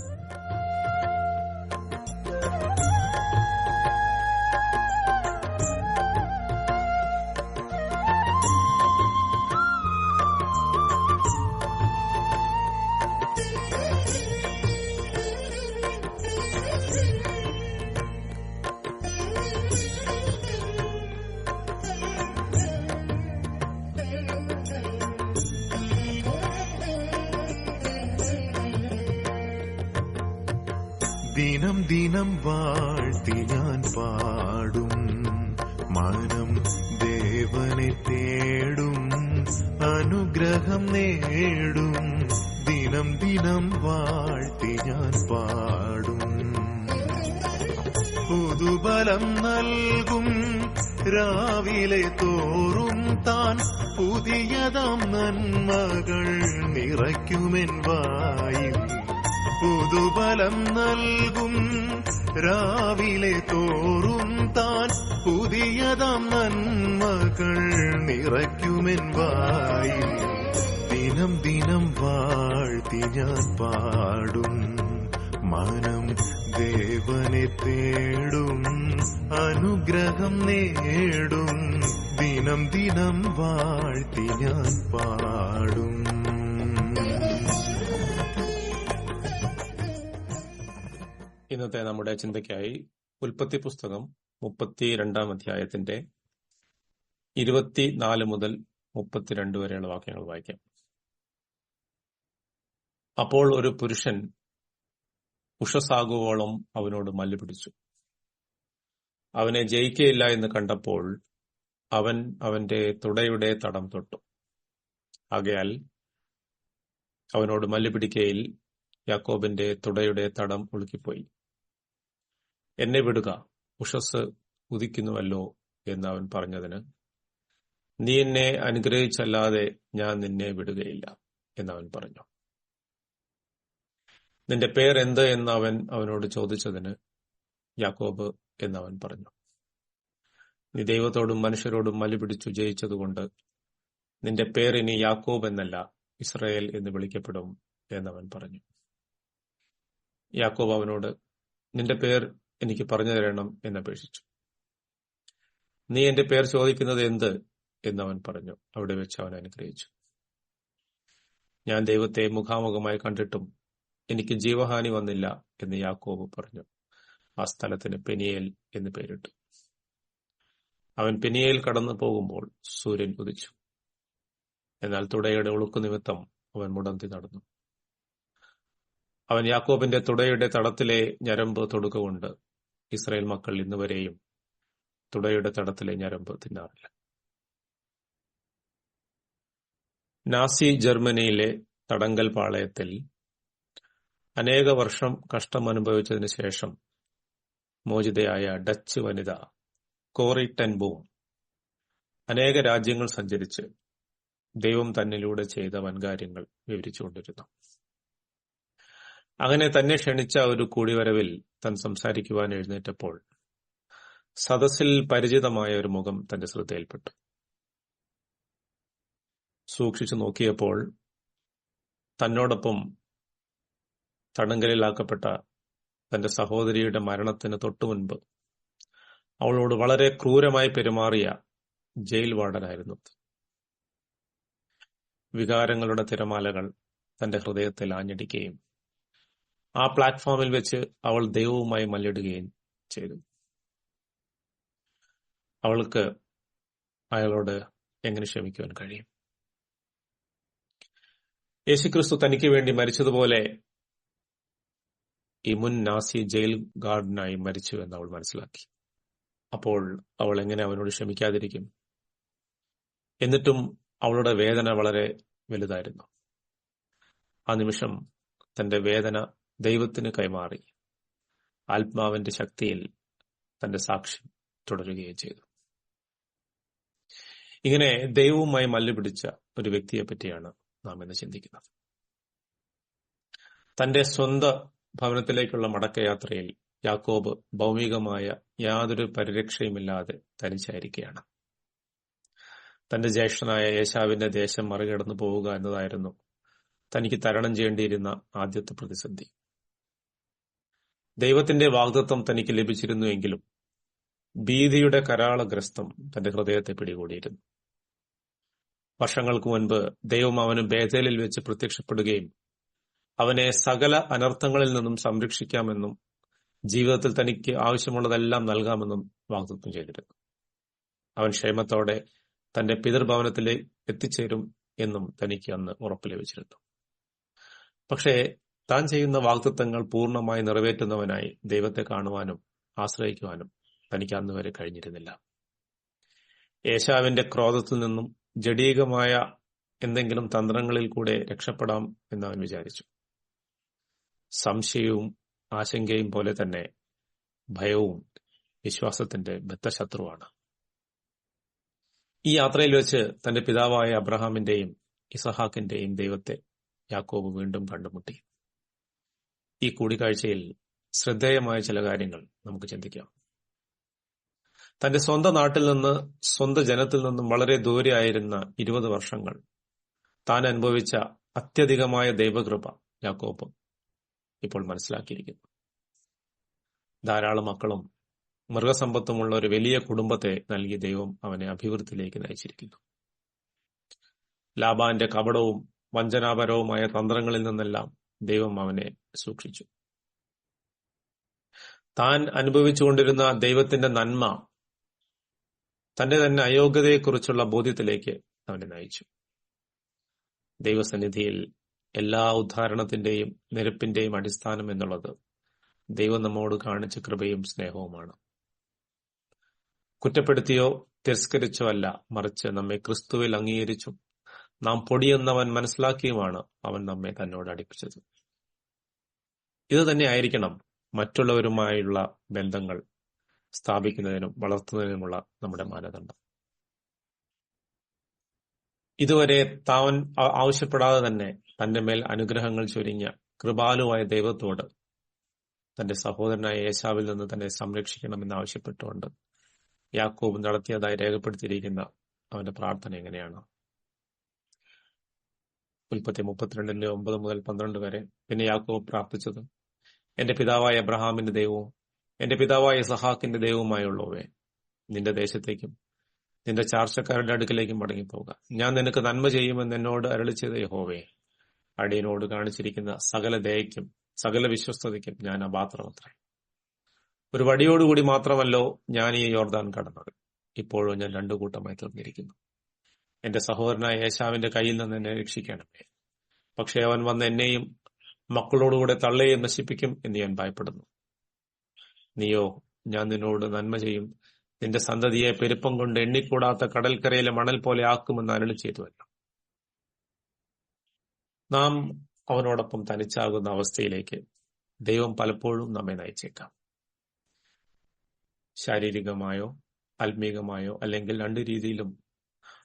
Thanks. ദിനം ദിനം വാഴ്ത്തി ഞാൻ പാടും. മനം ദേവനെ തേടും. അനുഗ്രഹം നേടും. ദിനം ദിനം വാഴ്ത്തി ഞാൻ പാടും. പുതുബലം നൽകും. രാവിലെ തോറും താൻ പുതിയതാം നന്മകൾ നിറയ്ക്കുമെൻ വായിൽ പുതുബലം നൽകും. രാവിലെ തോറും താൻ പുതിയതാം നന്മകൾ നിറയ്ക്കുമെൻ വായി ദിനം ദിനം വാഴ്ത്തി ഞാൻ പാടും. മനം ദേവനെ തേടും. അനുഗ്രഹം നേടും. ദിനം ദിനം വാഴ്ത്തി ഞാൻ പാടും. ഇന്നത്തെ നമ്മുടെ ചിന്തയ്ക്കായി ഉൽപ്പത്തി പുസ്തകം മുപ്പത്തിരണ്ടാം അധ്യായത്തിന്റെ ഇരുപത്തിനാല് മുതൽ മുപ്പത്തിരണ്ട് വരെയുള്ള വാക്യങ്ങൾ വായിക്കാം. അപ്പോൾ ഒരു പുരുഷൻ ഉഷസാകുവോളം അവനോട് മല്ല് പിടിച്ചു അവനെ ജയിക്കയില്ല എന്ന് കണ്ടപ്പോൾ അവൻ അവന്റെ തുടയുടെ തടം തൊട്ടു. ആകയാൽ അവനോട് മല്ലുപിടിക്കയിൽ യാക്കോബിന്റെ തുടയുടെ തടം ഉളുക്കിപ്പോയി. എന്നെ വിടുക ഉഷസ് ഉദിക്കുന്നുവല്ലോ എന്ന് അവൻ പറഞ്ഞതിന് നീ എന്നെ അനുഗ്രഹിച്ചല്ലാതെ ഞാൻ നിന്നെ വിടുകയില്ല എന്നവൻ പറഞ്ഞു. നിന്റെ പേർ എന്ത് എന്ന് അവൻ അവനോട് ചോദിച്ചതിന് യാക്കോബ് എന്നവൻ പറഞ്ഞു. നീ ദൈവത്തോടും മനുഷ്യരോടും മലി പിടിച്ചു ജയിച്ചതുകൊണ്ട് നിന്റെ പേർ ഇനി യാക്കോബ് എന്നല്ല ഇസ്രയേൽ എന്ന് വിളിക്കപ്പെടും എന്നവൻ പറഞ്ഞു. യാക്കോബ് അവനോട് നിന്റെ പേർ എനിക്ക് പറഞ്ഞു തരണം എന്നപേക്ഷിച്ചു. നീ എന്റെ പേർ ചോദിക്കുന്നത് എന്ത്? എന്നവൻ പറഞ്ഞു. അവിടെ വെച്ച് അവൻ അനുഗ്രഹിച്ചു. ഞാൻ ദൈവത്തെ മുഖാമുഖമായി കണ്ടിട്ടും എനിക്ക് ജീവഹാനി വന്നില്ല എന്ന് യാക്കോബ് പറഞ്ഞു. ആ സ്ഥലത്തിന് പെനിയേൽ എന്ന് പേരിട്ടു. അവൻ പെനിയേൽ കടന്നു പോകുമ്പോൾ സൂര്യൻ ഉദിച്ചു. എന്നാൽ തുടയുടെ ഒളുക്കു നിമിത്തം അവൻ മുടന്തി നടന്നു. അവൻ യാക്കോബിന്റെ തുടയുടെ തടത്തിലെ ഞരമ്പ് തൊടുകൊണ്ട് ഇസ്രായേൽ മക്കൾ ഇന്നുവരെയും തുടയുടെ തടത്തിലെ ഞരമ്പ് തിന്നാറില്ല. നാസി ജർമ്മനിയിലെ തടങ്കൽ പാളയത്തിൽ അനേക വർഷം കഷ്ടം അനുഭവിച്ചതിന് ശേഷം മോചിതയായ ഡച്ച് വനിത കോറി ടെൻബൂം അനേക രാജ്യങ്ങൾ സഞ്ചരിച്ച് ദൈവം തന്നിലൂടെ ചെയ്ത വൻകാര്യങ്ങൾ വിവരിച്ചുകൊണ്ടിരുന്നു. അങ്ങനെ തന്നെ ക്ഷണിച്ച ഒരു കൂടിവരവിൽ തൻ സംസാരിക്കുവാൻ എഴുന്നേറ്റപ്പോൾ സദസ്സിൽ പരിചിതമായ ഒരു മുഖം തന്റെ ശ്രദ്ധയിൽപ്പെട്ടു. സൂക്ഷിച്ചു നോക്കിയപ്പോൾ തന്നോടൊപ്പം തടങ്കലിലാക്കപ്പെട്ട തന്റെ സഹോദരിയുടെ മരണത്തിന് തൊട്ടു മുൻപ് അവളോട് വളരെ ക്രൂരമായി പെരുമാറിയ ജയിൽ വാർഡനായിരുന്നു വികാരങ്ങളുടെ തിരമാലകൾ തന്റെ ഹൃദയത്തിൽ ആഞ്ഞടിക്കുകയും ആ പ്ലാറ്റ്ഫോമിൽ വെച്ച് അവൾ ദൈവവുമായി മല്ലിടുകയും ചെയ്തു. അവൾക്ക് അയാളോട് എങ്ങനെ ക്ഷമിക്കുവാൻ കഴിയും? യേശുക്രിസ്തു തനിക്ക് വേണ്ടി മരിച്ചതുപോലെ ഈ മുൻ നാസി ജയിൽ ഗാർഡിനായി മരിച്ചു എന്ന് അവൾ മനസ്സിലാക്കി. അപ്പോൾ അവൾ എങ്ങനെ അവനോട് ക്ഷമിക്കാതിരിക്കും? എന്നിട്ടും അവളുടെ വേദന വളരെ വലുതായിരുന്നു. ആ നിമിഷം തന്റെ വേദന ദൈവത്തിന് കൈമാറി. ആത്മാവിന്റെ ശക്തിയിൽ തന്റെ സാക്ഷ്യം തുടരുകയും ചെയ്തു. ഇങ്ങനെ ദൈവവുമായി മല്ലുപിടിച്ച ഒരു വ്യക്തിയെ പറ്റിയാണ് നാം ഇന്ന് ചിന്തിക്കുന്നത്. തന്റെ സ്വന്ത ഭവനത്തിലേക്കുള്ള മടക്കയാത്രയിൽ യാക്കോബ് ഭൗമികമായ യാതൊരു പരിരക്ഷയുമില്ലാതെ തനിച്ചായിരിക്കുകയാണ്. തന്റെ ജ്യേഷ്ഠനായ യേശാവിന്റെ ദേശം മറികടന്നു പോവുക എന്നതായിരുന്നു തനിക്ക് തരണം ചെയ്യേണ്ടിയിരുന്ന ആദ്യത്തെ പ്രതിസന്ധി. ദൈവത്തിന്റെ വാഗ്ദത്വം തനിക്ക് ലഭിച്ചിരുന്നു ലഭിച്ചിരുന്നുവെങ്കിലും ഭീതിയുടെ കരാളഗ്രസ്തം തന്റെ ഹൃദയത്തെ പിടികൂടിയിരുന്നു. വർഷങ്ങൾക്ക് മുൻപ് ദൈവം അവന് ബേതേലിൽ വെച്ച് പ്രത്യക്ഷപ്പെടുകയും അവനെ സകല അനർത്ഥങ്ങളിൽ നിന്നും സംരക്ഷിക്കാമെന്നും ജീവിതത്തിൽ തനിക്ക് ആവശ്യമുള്ളതെല്ലാം നൽകാമെന്നും വാഗ്ദത്വം ചെയ്തിരുന്നു. അവൻ ക്ഷേമത്തോടെ തന്റെ പിതൃഭവനത്തിലേക്ക് എത്തിച്ചേരും എന്നും തനിക്ക് അന്ന് ഉറപ്പ് ലഭിച്ചിരുന്നു. പക്ഷേ താൻ ചെയ്യുന്ന വാഗ്ദത്വങ്ങൾ പൂർണമായി നിറവേറ്റുന്നവനായി ദൈവത്തെ കാണുവാനും ആശ്രയിക്കുവാനും തനിക്ക് അന്ന് വരെ കഴിഞ്ഞിരുന്നില്ല. യേശാവിന്റെ ക്രോധത്തിൽ നിന്നും ജടീകമായ എന്തെങ്കിലും തന്ത്രങ്ങളിൽ കൂടെ രക്ഷപ്പെടാം എന്ന് അവൻ വിചാരിച്ചു. സംശയവും ആശങ്കയും പോലെ തന്നെ ഭയവും വിശ്വാസത്തിന്റെ ബദ്ധശത്രുവാണ്. ഈ യാത്രയിൽ വെച്ച് തന്റെ പിതാവായ അബ്രഹാമിന്റെയും ഇസഹാക്കിന്റെയും ദൈവത്തെ യാക്കോബ് വീണ്ടും കണ്ടുമുട്ടി. ഈ കൂടിക്കാഴ്ചയിൽ ശ്രദ്ധേയമായ ചില കാര്യങ്ങൾ നമുക്ക് ചിന്തിക്കാം. തന്റെ സ്വന്തം നാട്ടിൽ നിന്ന് സ്വന്തം ജനത്തിൽ നിന്നും വളരെ ദൂരെയായിരുന്ന ഇരുപത് വർഷങ്ങൾ താൻ അനുഭവിച്ച അത്യധികമായ ദൈവകൃപ യാക്കോബ് ഇപ്പോൾ മനസ്സിലാക്കിയിരിക്കുന്നു. ധാരാളം മക്കളും മൃഗസമ്പത്തുമുള്ള ഒരു വലിയ കുടുംബത്തെ നൽകി ദൈവം അവനെ അഭിവൃദ്ധിയിലേക്ക് നയിച്ചിരിക്കുന്നു. ലാബാന്റെ കപടവും വഞ്ചനാപരവുമായ തന്ത്രങ്ങളിൽ നിന്നെല്ലാം ദൈവം അവനെ സൂക്ഷിച്ചു. താൻ അനുഭവിച്ചുകൊണ്ടിരുന്ന ദൈവത്തിന്റെ നന്മ തന്റെ തന്നെ അയോഗ്യതയെക്കുറിച്ചുള്ള ബോധ്യത്തിലേക്ക് അവനെ നയിച്ചു. ദൈവസന്നിധിയിൽ എല്ലാ ഉദ്ധാരണത്തിന്റെയും നിരപ്പിന്റെയും അടിസ്ഥാനം എന്നുള്ളത് ദൈവം നമ്മോട് കാണിച്ച കൃപയും സ്നേഹവുമാണ്. കുറ്റപ്പെടുത്തിയോ തിരസ്കരിച്ചോ അല്ല മറിച്ച് നമ്മെ ക്രിസ്തുവിൽ അംഗീകരിച്ചും നാം പൊടിയെന്നവൻ മനസ്സിലാക്കിയുമാണ് അവൻ നമ്മെ തന്നോട് അടുപ്പിച്ചത്. ഇത് തന്നെ ആയിരിക്കണം മറ്റുള്ളവരുമായുള്ള ബന്ധങ്ങൾ സ്ഥാപിക്കുന്നതിനും വളർത്തുന്നതിനുമുള്ള നമ്മുടെ മാനദണ്ഡം. ഇതുവരെ താൻ ആവശ്യപ്പെടാതെ തന്നെ തന്റെ മേൽ അനുഗ്രഹങ്ങൾ ചൊരിഞ്ഞ കൃപാലുവായ ദൈവത്തോട് തന്റെ സഹോദരനായ യേശാവിൽ നിന്ന് തന്നെ സംരക്ഷിക്കണമെന്ന് ആവശ്യപ്പെട്ടുകൊണ്ട് യാക്കോബ് നടത്തിയതായി രേഖപ്പെടുത്തിയിരിക്കുന്ന അവന്റെ പ്രാർത്ഥന എങ്ങനെയാണ്? ഉൽപ്പത്തി മുപ്പത്തിരണ്ടിന്റെ ഒമ്പത് മുതൽ പന്ത്രണ്ട് വരെ പിന്നെ യാക്കോബ് പ്രാർത്ഥിച്ചത് എന്റെ പിതാവായ അബ്രഹാമിന്റെ ദൈവവും എന്റെ പിതാവായ സഹാക്കിന്റെ ദൈവവുമായുള്ളവേ നിന്റെ ദേശത്തേക്കും നിന്റെ ചാർച്ചക്കാരുടെ അടുക്കിലേക്കും മടങ്ങിപ്പോക. ഞാൻ നിനക്ക് നന്മ ചെയ്യുമെന്ന് എന്നോട് അരളി യഹോവേ അടിയനോട് കാണിച്ചിരിക്കുന്ന സകല ദയയ്ക്കും സകല വിശ്വസ്തതയ്ക്കും ഞാൻ അപാത്രമത്രേ. ഒരു വടിയോടുകൂടി മാത്രമല്ലോ ഞാൻ ഈ യോർദാൻ കടന്നത്. ഇപ്പോഴും ഞാൻ രണ്ടു കൂട്ടമായി തീർന്നിരിക്കുന്നു. എന്റെ സഹോദരനായ യേശാവിന്റെ കയ്യിൽ നിന്ന് എന്നെ രക്ഷിക്കണമേ പക്ഷേ അവൻ വന്ന് എന്നെയും മക്കളോടുകൂടെ തള്ളയും നശിപ്പിക്കും എന്ന് ഞാൻ ഭയപ്പെടുന്നു. നീയോ ഞാൻ നിന്നോട് നന്മ ചെയ്യും. നിന്റെ സന്തതിയെ പെരുപ്പം കൊണ്ട് എണ്ണിക്കൂടാത്ത കടൽക്കരയിലെ മണൽ പോലെ ആക്കുമെന്ന് അരളി ചെയ്തുവല്ലോ. നാം അവനോടൊപ്പം തനിച്ചാകുന്ന അവസ്ഥയിലേക്ക് ദൈവം പലപ്പോഴും നമ്മെ നയിച്ചേക്കാം. ശാരീരികമായോ ആത്മീകമായോ അല്ലെങ്കിൽ രണ്ട് രീതിയിലും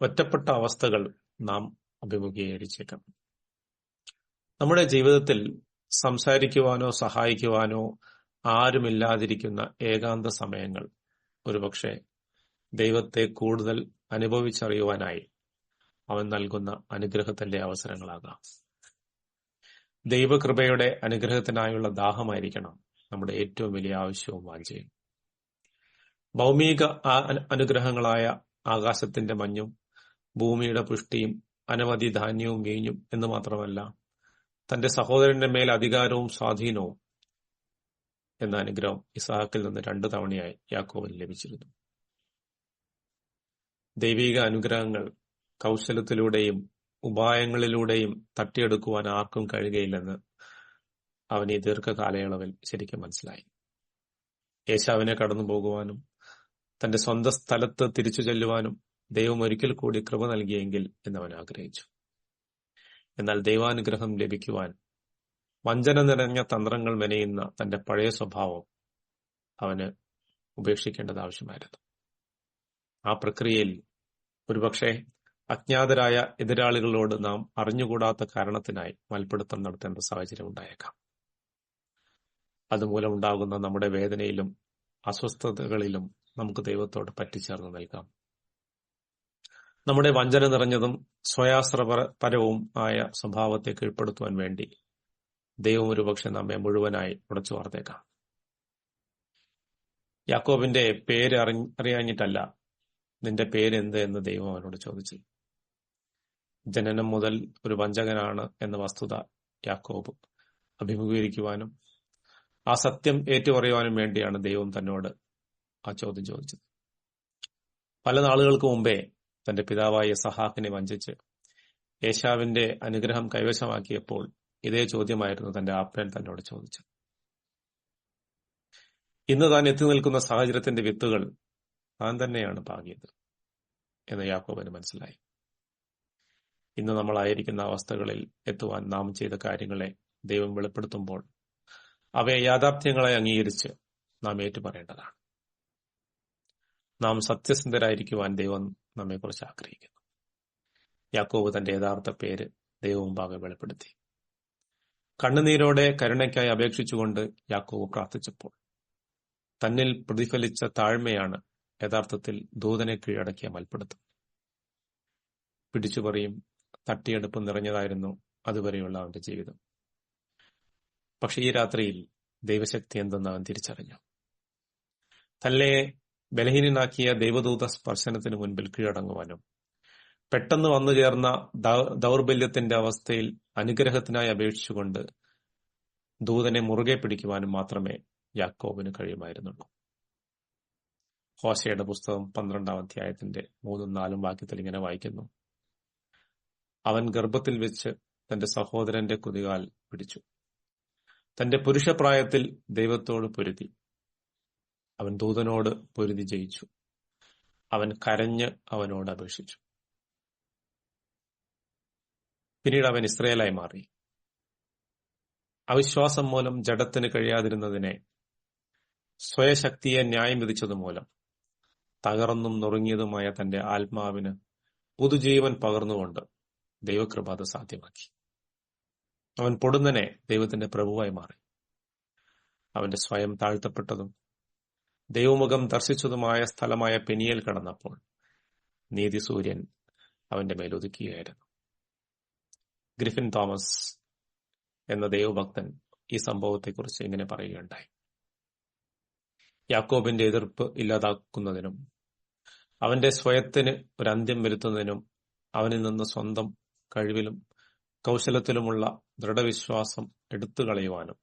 ഒറ്റപ്പെട്ട അവസ്ഥകൾ നാം അഭിമുഖീകരിച്ചേക്കാം. നമ്മുടെ ജീവിതത്തിൽ സംസാരിക്കുവാനോ സഹായിക്കുവാനോ ആരുമില്ലാതിരിക്കുന്ന ഏകാന്ത സമയങ്ങൾ ഒരുപക്ഷെ ദൈവത്തെ കൂടുതൽ അനുഭവിച്ചറിയുവാനായി അവൻ നൽകുന്ന അനുഗ്രഹത്തിന്റെ അവസരങ്ങളാകാം. ദൈവകൃപയുടെ അനുഗ്രഹത്തിനായുള്ള ദാഹമായിരിക്കണം നമ്മുടെ ഏറ്റവും വലിയ ആവശ്യവും വാഞ്ചയും. ഭൗമിക അനുഗ്രഹങ്ങളായ ആകാശത്തിന്റെ മഞ്ഞും ഭൂമിയുടെ പുഷ്ടിയും അനവധി ധാന്യവും വീഞ്ഞും എന്ന് മാത്രമല്ല തന്റെ സഹോദരന്റെ മേൽ അധികാരവും സ്വാധീനവും എന്ന അനുഗ്രഹം ഇസാഹക്കിൽ നിന്ന് രണ്ടു തവണയായി യാക്കോവിന് ലഭിച്ചിരുന്നു. ദൈവിക അനുഗ്രഹങ്ങൾ കൗശലത്തിലൂടെയും ഉപായങ്ങളിലൂടെയും തട്ടിയെടുക്കുവാൻ ആർക്കും കഴിയുകയില്ലെന്ന് അവൻ ഈ ദീർഘകാലയളവിൽ ശരിക്കും മനസ്സിലായി. യേശാവിനെ കടന്നു പോകുവാനും തന്റെ സ്വന്തം സ്ഥലത്ത് തിരിച്ചു ചെല്ലുവാനും ദൈവം ഒരിക്കൽ കൂടി കൃപ നൽകിയെങ്കിൽ എന്നവൻ ആഗ്രഹിച്ചു. എന്നാൽ ദൈവാനുഗ്രഹം ലഭിക്കുവാൻ വഞ്ചന നിറഞ്ഞ തന്ത്രങ്ങൾ മെനയുന്ന തന്റെ പഴയ സ്വഭാവം അവന് ഉപേക്ഷിക്കേണ്ടത് ആവശ്യമായിരുന്നു. ആ പ്രക്രിയയിൽ ഒരുപക്ഷെ അജ്ഞാതരായ എതിരാളികളോട് നാം അറിഞ്ഞുകൂടാത്ത കാരണത്തിനായി മൽപ്പിടുത്തം നടത്തേണ്ട സാഹചര്യം ഉണ്ടായേക്കാം. അതുമൂലം ഉണ്ടാകുന്ന നമ്മുടെ വേദനയിലും അസ്വസ്ഥതകളിലും നമുക്ക് ദൈവത്തോട് പറ്റിച്ചേർന്ന് നൽകാം നമ്മുടെ വഞ്ചന നിറഞ്ഞതും സ്വയാശ്രപരവും ആയ സ്വഭാവത്തെ കീഴ്പ്പെടുത്തുവാൻ വേണ്ടി ദൈവം ഒരുപക്ഷെ നമ്മെ മുഴുവനായി ഉടച്ചു വാർത്തേക്കാം. യാക്കോബിന്റെ പേര് അറി അറിയാഞ്ഞിട്ടല്ല നിന്റെ പേരെന്ത് എന്ന് ദൈവം അവനോട് ചോദിച്ചു. ജനനം മുതൽ ഒരു വഞ്ചകനാണ് എന്ന വസ്തുത യാക്കോബ് അഭിമുഖീകരിക്കുവാനും ആ സത്യം ഏറ്റുപറയുവാനും വേണ്ടിയാണ് ദൈവം തന്നോട് ആ ചോദ്യം ചോദിച്ചത്. പല നാളുകൾക്ക് മുമ്പേ തന്റെ പിതാവായ സഹാക്കിനെ വഞ്ചിച്ച് യേശാവിന്റെ അനുഗ്രഹം കൈവശമാക്കിയപ്പോൾ ഇതേ ചോദ്യമായിരുന്നു തന്റെ ആപ്പനൻ തന്നോട് ചോദിച്ചത്. ഇന്ന് താൻ എത്തി നിൽക്കുന്ന സാഹചര്യത്തിന്റെ വിത്തുകൾ താൻ തന്നെയാണ് പാകിയത് എന്ന് യാക്കോബന് മനസ്സിലായി. ഇന്ന് നമ്മളായിരിക്കുന്ന അവസ്ഥകളിൽ എത്തുവാൻ നാം ചെയ്ത കാര്യങ്ങളെ ദൈവം വെളിപ്പെടുത്തുമ്പോൾ അവയെ യാഥാർത്ഥ്യങ്ങളെ അംഗീകരിച്ച് നാം ഏറ്റുപറയേണ്ടതാണ്. നാം സത്യസന്ധരായിരിക്കുവാൻ ദൈവം നമ്മെക്കുറിച്ച് ആഗ്രഹിക്കുന്നു. യാക്കോബ് തന്റെ യഥാർത്ഥ പേര് ദൈവമുമ്പാകെ വെളിപ്പെടുത്തി. കണ്ണുനീരോടെ കരുണയ്ക്കായി അപേക്ഷിച്ചുകൊണ്ട് യാക്കോബ് പ്രാർത്ഥിച്ചപ്പോൾ തന്നിൽ പ്രതിഫലിച്ച താഴ്മയാണ് യഥാർത്ഥത്തിൽ ദൂതനെ കീഴടക്കിയ മൽപ്പെടുത്തും. പിടിച്ചുപറിയും തട്ടിയെടുപ്പ് നിറഞ്ഞതായിരുന്നു അതുവരെയുള്ള അവന്റെ ജീവിതം. പക്ഷെ ഈ രാത്രിയിൽ ദൈവശക്തി എന്തെന്ന് അവൻ തിരിച്ചറിഞ്ഞു. തന്നെ ബലഹീനനാക്കിയ ദൈവദൂത സ്പർശനത്തിന് മുൻപിൽ കീഴടങ്ങുവാനും പെട്ടെന്ന് വന്നു ചേർന്ന ദൗർബല്യത്തിന്റെ അവസ്ഥയിൽ അനുഗ്രഹത്തിനായി അപേക്ഷിച്ചുകൊണ്ട് ദൂതനെ മുറുകെ പിടിക്കുവാനും മാത്രമേ യാക്കോബിന് കഴിയുമായിരുന്നുള്ളൂ. ഹോശയുടെ പുസ്തകം പന്ത്രണ്ടാം അധ്യായത്തിന്റെ മൂന്നും നാലും വാക്യത്തിൽ ഇങ്ങനെ വായിക്കുന്നു. അവൻ ഗർഭത്തിൽ വെച്ച് തന്റെ സഹോദരന്റെ കുതികാൽ പിടിച്ചു. തന്റെ പുരുഷപ്രായത്തിൽ ദൈവത്തോട് പൊരുതി. അവൻ ദൂതനോട് പൊരുതി ജയിച്ചു. അവൻ കരഞ്ഞ് അവനോട് അപേക്ഷിച്ചു. പിന്നീട് അവൻ ഇസ്രയേലായി മാറി. അവിശ്വാസം മൂലം ജഡത്തിന് കഴിയാതിരുന്നതിനെ സ്വയശക്തിയെ ന്യായം വിധിച്ചതുമൂലം തകർന്നും നുറുങ്ങിയതുമായ തന്റെ ആത്മാവിന് പുതുജീവൻ പകർന്നുകൊണ്ട് ദൈവകൃപ അത് സാധ്യമാക്കി. അവൻ പൊടുന്നനെ ദൈവത്തിന്റെ പ്രഭുവായി മാറി. അവന്റെ സ്വയം താഴ്ത്തപ്പെട്ടതും ദൈവമുഖം ദർശിച്ചതുമായ സ്ഥലമായ പെനിയൽ കടന്നപ്പോൾ നീതി സൂര്യൻ അവന്റെ മേൽ ഒതുക്കുകയായിരുന്നു ഗ്രിഫിൻ തോമസ് എന്ന ദൈവഭക്തൻ ഈ സംഭവത്തെക്കുറിച്ച് ഇങ്ങനെ പറയുകയുണ്ടായി. യാക്കോബിന്റെ എതിർപ്പ് ഇല്ലാതാക്കുന്നതിനും അവന്റെ സ്വയത്തിന് ഒരു അന്ത്യം വരുത്തുന്നതിനും അവനിൽ നിന്ന് സ്വന്തം കഴിവിലും കൗശലത്തിലുമുള്ള ദൃഢവിശ്വാസം എടുത്തു കളയുവാനും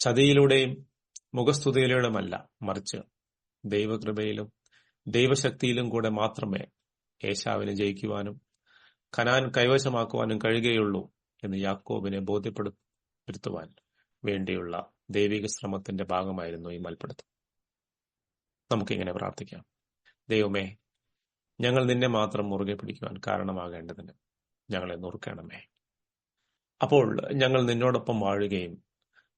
ചതിയിലൂടെയും മുഖസ്തുതിയിലൂടെയുമല്ല മറിച്ച് ദൈവകൃപയിലും ദൈവശക്തിയിലും കൂടെ മാത്രമേ ഏശാവിനെ ജയിക്കുവാനും കനാൻ കൈവശമാക്കുവാനും കഴിയുകയുള്ളൂ എന്ന് യാക്കോബിനെ ബോധ്യപ്പെടുത്തുവാൻ വേണ്ടിയുള്ള ദൈവിക ശ്രമത്തിന്റെ ഭാഗമായിരുന്നു ഈ മൽപ്പെടുത്തം. നമുക്കിങ്ങനെ പ്രാർത്ഥിക്കാം. ദൈവമേ ഞങ്ങൾ നിന്നെ മാത്രം മുറുകെ പിടിക്കുവാൻ കാരണമാകേണ്ടതിന് ഞങ്ങളെ നുറുക്കണമേ അപ്പോൾ ഞങ്ങൾ നിന്നോടൊപ്പം വാഴുകയും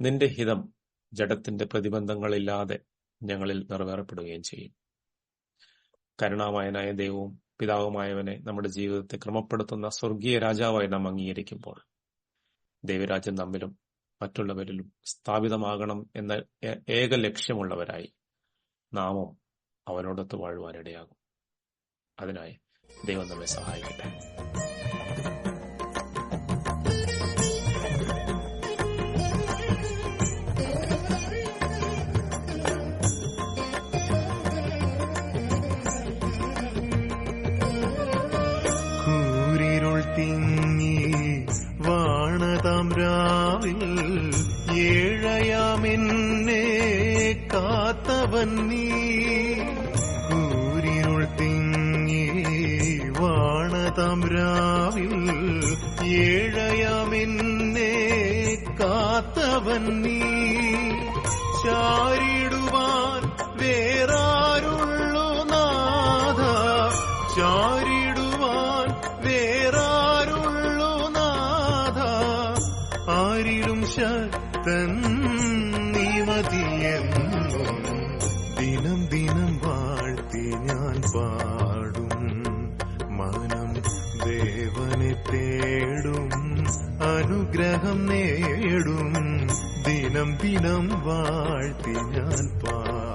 നിന്റെ ഹിതം ജഡത്തിന്റെ പ്രതിബന്ധങ്ങളില്ലാതെ ഞങ്ങളിൽ നിറവേറപ്പെടുകയും ചെയ്യും. കരുണാമയനായ ദൈവവും പിതാവുമായവനെ നമ്മുടെ ജീവിതത്തെ ക്രമപ്പെടുത്തുന്ന സ്വർഗീയ രാജാവായി നാം അംഗീകരിക്കുമ്പോൾ ദൈവരാജ്യം നമ്മിലും മറ്റുള്ളവരിലും സ്ഥാപിതമാകണം എന്ന ഏക ലക്ഷ്യമുള്ളവരായി നാമം അവനോടൊത്ത് വാഴുവാനിടയാകും. അതിനായി ദൈവം നമ്മെ സഹായിക്കട്ടെ. ഏഴയാമെന്നെ കാത്തവൻ നീ. കൂരിനുൾ തിങ്ങി വാണതമ്രാവിൽ ഏഴയാമെന്നെ കാത്തവൻ നീ. ചാരിടുവാൻ വേറാരുള്ളു നാഥ. ചാരിടുവാൻ വേറാരുള്ളു നാഥ. ആരിലും ശക്തൻ നീ മതിയെന്നും ദിനം ദിനം വാഴ്ത്തി ഞാൻ പാടും. മനം ദേവനെ തേടും അനുഗ്രഹം നേടും. ദിനം ദിനം വാഴ്ത്തി ഞാൻ പാടും.